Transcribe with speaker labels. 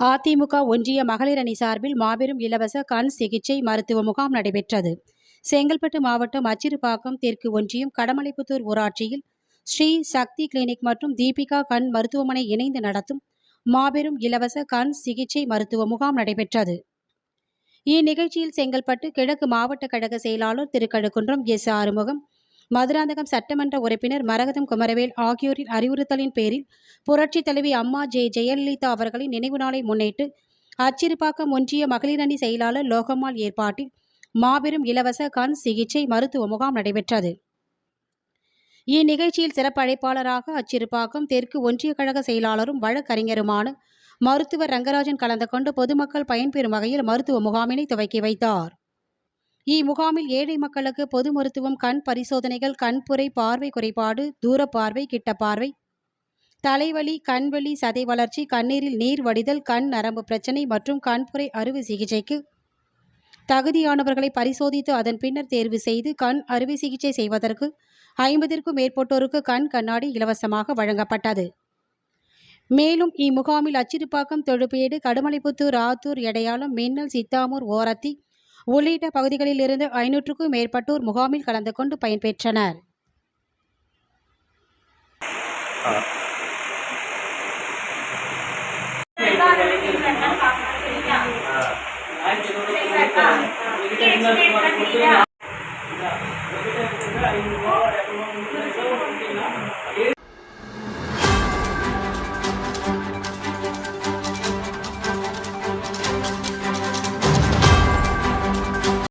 Speaker 1: அதிமுக ஒன்றிய மகளிர் அணி சார்பில் மாபெரும் இலவச கண் சிகிச்சை மருத்துவ முகாம் நடைபெற்றது. செங்கல்பட்டு மாவட்டம் அச்சிறுபாக்கம் தெற்கு ஒன்றியம் கடமலைப்புத்தூர் ஊராட்சியில் ஸ்ரீ சக்தி கிளினிக் மற்றும் தீபிகா கண் மருத்துவமனை இணைந்து நடத்தும் மாபெரும் இலவச கண் சிகிச்சை மருத்துவ முகாம் நடைபெற்றது. இந்நிகழ்ச்சியில் செங்கல்பட்டு கிழக்கு மாவட்ட கழக செயலாளர் திருக்கழுக்குன்றம் எஸ் ஆறுமுகம் மதுராந்தகம் சட்டமன்ற உறுப்பினர் மரகதம் குமரவேல் ஆகியோரின் அறிவுறுத்தலின் பேரில் புரட்சித் தலைவி அம்மா ஜெ ஜெயலலிதா அவர்களின் நினைவு நாளை முன்னிட்டு அச்சிறுபாக்கம் ஒன்றிய மகளிர் அணி செயலாளர் லோகம்மாள் ஏற்பாட்டில் மாபெரும் இலவச கண் சிகிச்சை மருத்துவ முகாம் நடைபெற்றது. இந்நிகழ்ச்சியில் சிறப்பு அழைப்பாளராக அச்சிறுபாக்கம் தெற்கு ஒன்றிய கழக செயலாளரும் வழக்கறிஞருமான மருத்துவர் ரங்கராஜன் கலந்து கொண்டு பொதுமக்கள் பயன்பெறும் வகையில் மருத்துவ முகாமினை துவக்கி வைத்தார். இம்முகாமில் ஏழை மக்களுக்கு பொது மருத்துவம் கண் பரிசோதனைகள் கண்புரை பார்வை குறைபாடு தூர பார்வை கிட்ட பார்வை. தலைவலி கண்வலி சதை வளர்ச்சி கண்ணீரில் நீர் வடிதல் கண் நரம்பு பிரச்சனை மற்றும் கண்புரை அறுவை சிகிச்சைக்கு. தகுதியானவர்களை பரிசோதித்து அதன் பின்னர் தேர்வு செய்து கண் அறுவை சிகிச்சை செய்வதற்கு ஐம்பதிற்கும் மேற்பட்டோருக்கு கண் கண்ணாடி இலவசமாக வழங்கப்பட்டது. மேலும் இம்முகாமில் அச்சிறுப்பாக்கம் தொழுப்பேடு கடுமலைப்புத்தூர் ஆத்தூர் எடையாளம் மின்னல் சித்தாமூர் ஓரத்தி உள்ளிட்ட பகுதிகளில் இருந்து ஐநூற்றுக்கும் மேற்பட்டோர் முகாமில் கலந்து கொண்டு பயன்பெற்றனர்